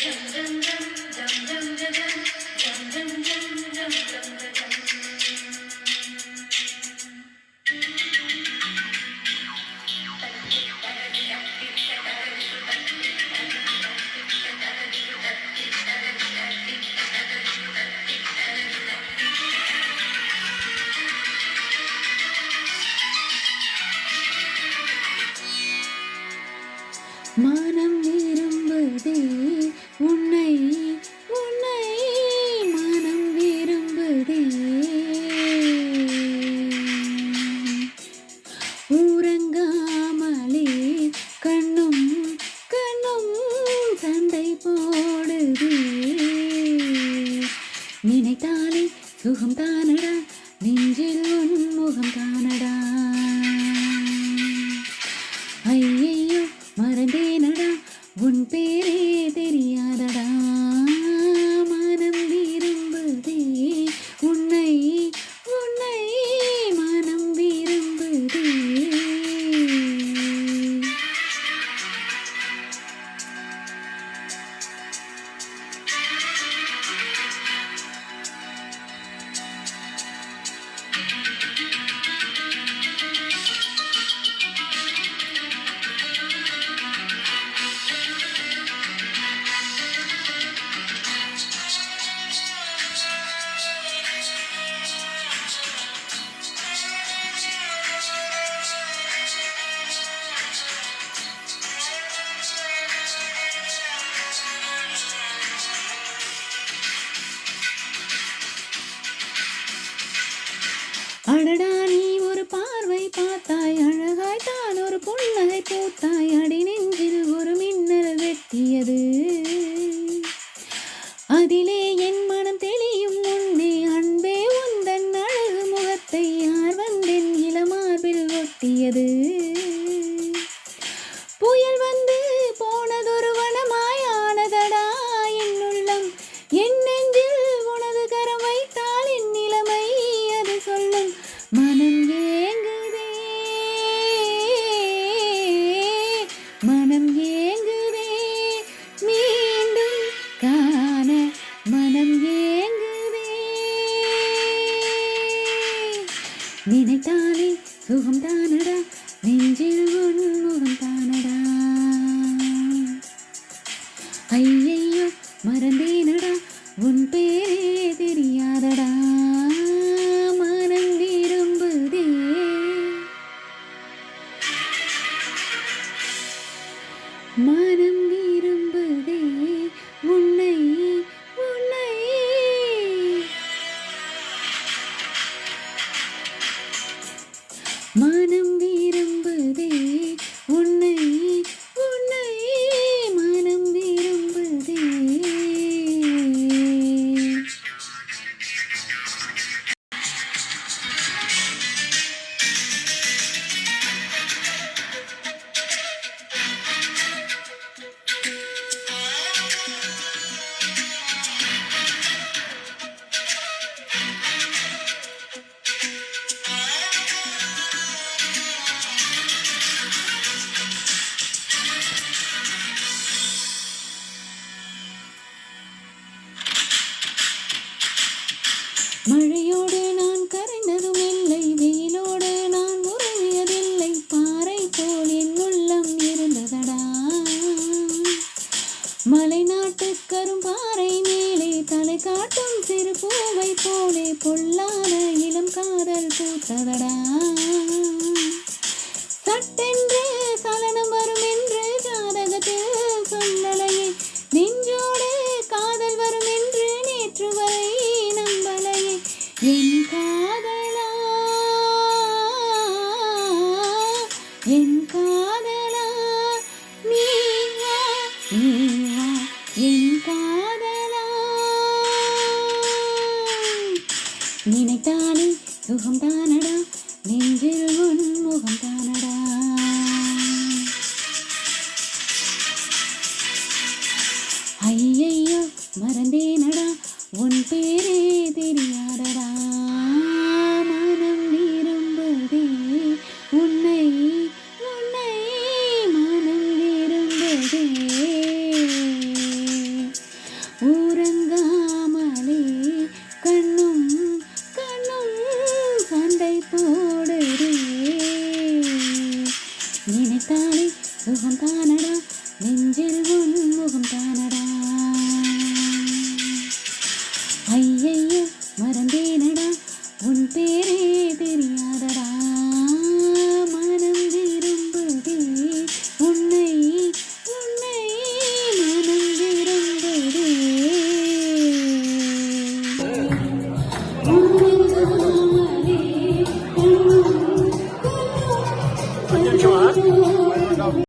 Yeah. அடடா நீ ஒரு பார்வை பார்த்தாய். அழகாய் தான் ஒரு புன்னகை பூத்தாய். அடி நெஞ்சில் ஒரு மின்னல் வெட்டியது. அதிலே என் மனம் தெளியும் முன்னே அன்பே உந்தன் அழகு முகத்தை யார் வந்தென் இளமார்பில் ஒட்டியது. God. போல் என் உள்ளம் இருந்ததடா. மலைநாட்டு கரும்பாறை மேலே தலை காட்டும் சிறு பூவை போலே பொல்லாத இளம் காதல் பூத்ததடா. சட்டென்று சலனம் வரும் என்று ஜாதகத்தில் சொல்லலையே நெஞ்சோடு காதல் வரும் என்று நேற்று வரை நம்பலையே. வா என் காதலா? நினைத்தாலே சுகம் தானடா நெஞ்சில் உன் முகம் தானடா ஐயையோ மறந்தேனடா? உன் பேரே தெரியும் நினைத்தாலே சுகம் தானடா நெஞ்சில் முகம் தானடா. ஐயையோ மறந்தேனடா உன் பேர்